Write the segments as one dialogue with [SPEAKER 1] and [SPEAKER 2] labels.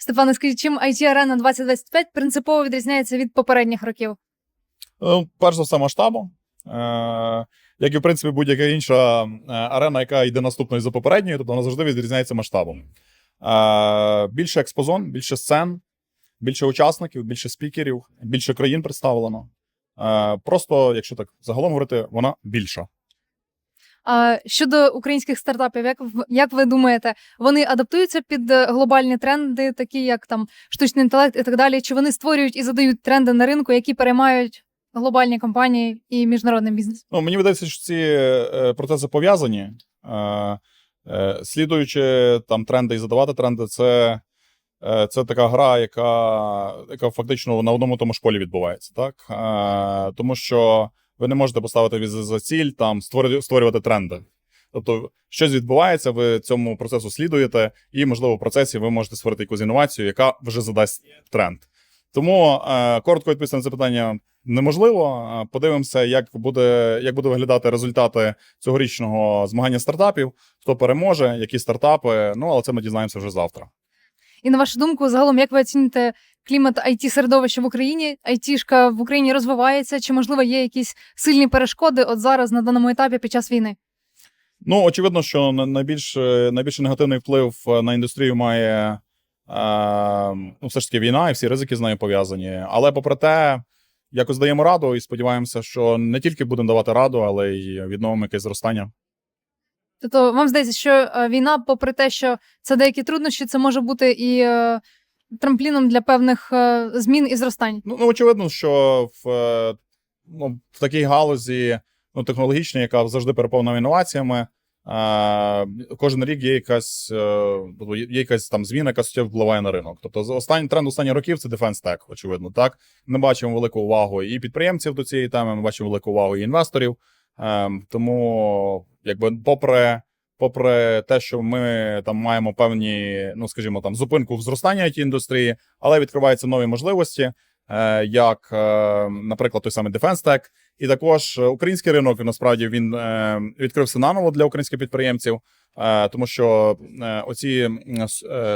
[SPEAKER 1] Степане, скажіть, чим IT Arena 2025 принципово відрізняється від попередніх років?
[SPEAKER 2] Ну, перш за все, масштабом. Е, як і в принципі будь-яка інша е, арена, яка йде наступною за попередньою, тобто вона завжди відрізняється масштабом. Більше експозон, більше сцен, більше учасників, більше спікерів, більше країн представлено. Просто, якщо так загалом говорити, вона більша.
[SPEAKER 1] А щодо українських стартапів, як як ви думаєте, вони адаптуються під е, глобальні тренди, такі як там штучний інтелект і так далі? Чи вони створюють і задають тренди на ринку, які переймають глобальні компанії і міжнародний бізнес?
[SPEAKER 2] Ну, мені видається, що ці е, процеси пов'язані. Е, е, слідуючи там тренди і задавати тренди, це, е, це така гра, яка, яка фактично на одному тому ж полі відбувається. Так? Е, тому що ви не можете поставити від- за ціль там створювати, створювати тренди. Тобто, щось відбувається, ви цьому процесу слідуєте, і, можливо, в процесі ви можете створити якусь інновацію, яка вже задасть тренд. Тому е, коротко відповісти на це питання неможливо. Е, Подивимося, як буде, як буде виглядати результати цьогорічного змагання стартапів, хто переможе, які стартапи. Ну, але це ми дізнаємося вже завтра.
[SPEAKER 1] І на вашу думку, загалом, як ви оціните клімат it середовища в Україні? IT-шка в Україні розвивається? Чи можливо є якісь сильні перешкоди от зараз на даному етапі під час війни?
[SPEAKER 2] Ну, очевидно, що найбільш, е, найбільш негативний вплив е, на індустрію має е, ну, все ж таки війна, і всі ризики з нею пов'язані. Але попри те, якось даємо раду і сподіваємося, що не тільки будемо давати раду, але й відновимо якесь зростання.
[SPEAKER 1] Тобто, вам здається, що війна, попри те, що це деякі труднощі, це може бути і трампліном для певних е, змін і зростань.
[SPEAKER 2] Ну, ну очевидно, що в, е, ну, в такій галузі ну, технологічній, яка завжди переповнена інноваціями, е, кожен рік є якась, е, тобто є якась там зміна, яка суттєво впливає на ринок. Тобто, останній тренд останніх років це Defense Tech, очевидно. Так ми бачимо велику увагу і підприємців до цієї теми. Ми бачимо велику увагу і інвесторів. Е, тому, якби, попри. Попри те, що ми там маємо певні, ну скажімо, там зупинку в зростанні it індустрії, але відкриваються нові можливості, е, як, е, наприклад, той самий Defense Tech. І також е, український ринок насправді він е, відкрився наново для українських підприємців, е, тому що оці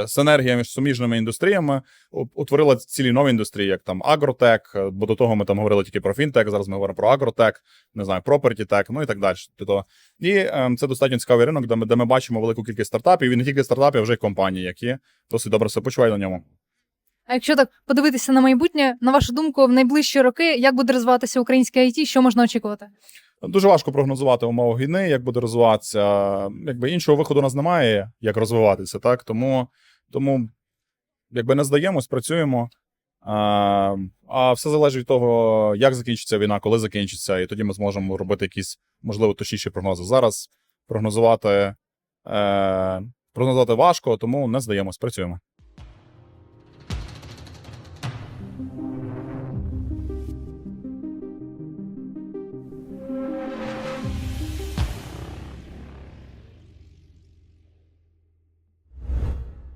[SPEAKER 2] синергія між суміжними індустріями утворила цілі нові індустрії, як там агротек. Бо до того ми там говорили тільки про фінтек. Зараз ми говоримо про агротек, не знаю, tech, ну і так далі. Тобто, і це достатньо цікавий ринок, де ми, де ми бачимо велику кількість стартапів, і не тільки стартапів, а вже й компанії, які досить добре себе почувають на ньому.
[SPEAKER 1] А якщо так подивитися на майбутнє, на вашу думку, в найближчі роки як буде розвиватися українське IT, що можна очікувати?
[SPEAKER 2] Дуже важко прогнозувати умови війни, як буде розвиватися. Якби іншого виходу у нас немає, як розвиватися, так? Тому, тому якби не здаємось, працюємо. А, а все залежить від того, як закінчиться війна, коли закінчиться, і тоді ми зможемо робити якісь, можливо, точніші прогнози. Зараз прогнозувати, е, прогнозувати важко, тому не здаємось, працюємо. Thank you.